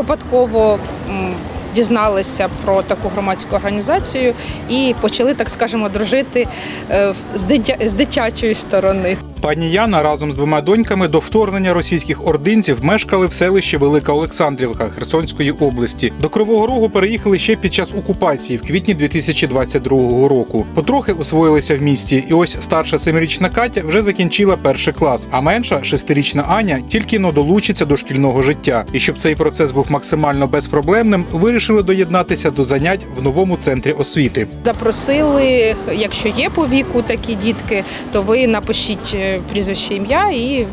випадково дізналися про таку громадську організацію і почали, так скажемо, дружити е, з дитя- з дитячої сторони. Пані Яна разом з двома доньками до вторгнення російських ординців мешкали в селищі Велика Олександрівка Херсонської області. До Кривого Рогу переїхали ще під час окупації в квітні 2022 року. Потрохи освоїлися в місті, і ось старша семирічна Катя вже закінчила перший клас, а менша шестирічна Аня тільки но долучиться до шкільного життя. І щоб цей процес був максимально безпроблемним, вирішили доєднатися до занять в новому центрі освіти. Запросили, якщо є по віку такі дітки, то ви напишіть е, прізвище ім'я і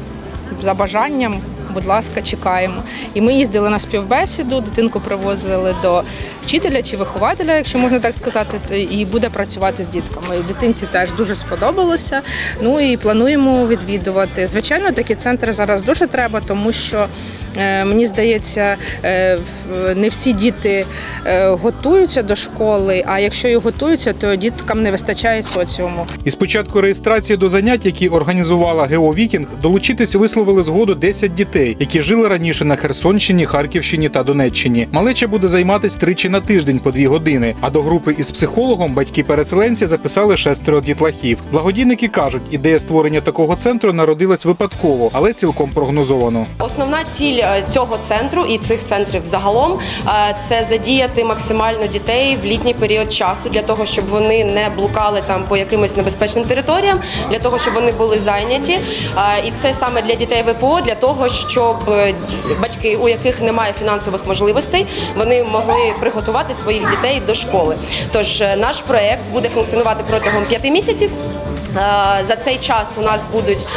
за бажанням, будь ласка, чекаємо. І ми їздили на співбесіду, дитинку привозили до вчителя чи вихователя, якщо можна так сказати, і буде працювати з дітками. І дитинці теж дуже сподобалося. Ну і плануємо відвідувати. Звичайно, такі центри зараз дуже треба, тому що мені здається, е, не всі діти е, готуються до школи. А якщо і готуються, то діткам не вистачає соціуму. Із початку реєстрації до занять, які організувала ГЕО Вікінг, долучитись висловили згоду 10 дітей, які жили раніше на Херсонщині, Харківщині та Донеччині. Малеча буде займатись тричі на тиждень по дві години. А до групи із психологом батьки-переселенці записали шестеро дітлахів. Благодійники кажуть, ідея створення такого центру народилась випадково, але цілком прогнозовано. Основна ціль е, цього центру і цих центрів загалом е, це задіяти максимально дітей в літній період часу для того, щоб вони не блукали там по якимось небезпечним територіям, для того, щоб вони були зайняті. Е, І це саме для дітей ВПО, для того, щоб е, батьки, у яких немає фінансових можливостей, вони могли приготувати своїх дітей до школи. Тож е, наш проект буде функціонувати протягом п'яти місяців. Е, За цей час у нас будуть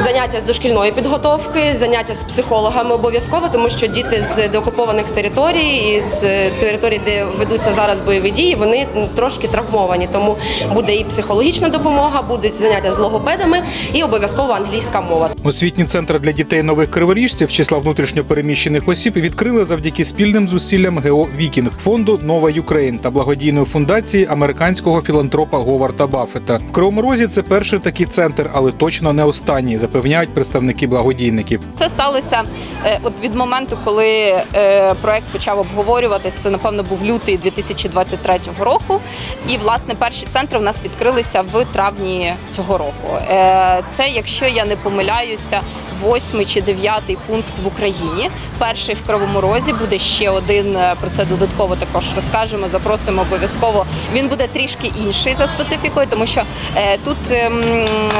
заняття з дошкільної підготовки, заняття з психологами обов'язково, тому що діти з деокупованих територій і з територій, де ведуться зараз бойові дії, вони трошки травмовані. Тому буде і психологічна допомога, будуть заняття з логопедами і обов'язково англійська мова. Освітні центри для дітей нових криворіжців числа внутрішньопереміщених осіб відкрили завдяки спільним зусиллям ГЕО Вікінг, фонду Нова Юкрейн та благодійної фундації американського філантропа Говарда Баффета. В Кривому Розі це перший такий центр, але точно не останній, запевняють представники благодійників. Це сталося е, от від моменту, коли е, проект почав обговорюватись. Це напевно був лютий 2023 року. І власне перші центри в нас відкрилися в травні цього року. Е, Це, якщо я не помиляюся, восьмий чи дев'ятий пункт в Україні. Перший в Кривому Розі буде ще один. е, Про це додатково також розкажемо. Запросимо обов'язково. Він буде трішки інший за специфікою, тому що е, тут ем,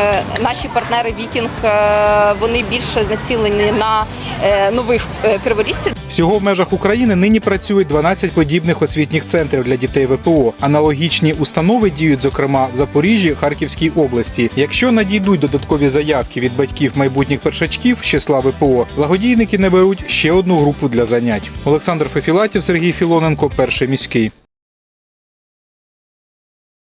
е, наші партнери Вікінг вони більше націлені на нових е, криворізців. Всього в межах України нині працюють 12 подібних освітніх центрів для дітей ВПО. Аналогічні установи діють, зокрема, в Запоріжжі, Харківській області. Якщо надійдуть додаткові заявки від батьків майбутніх першачків з числа ВПО, благодійники наберуть ще одну групу для занять. Олександр Фефілатів, Сергій Філоненко, перший міський.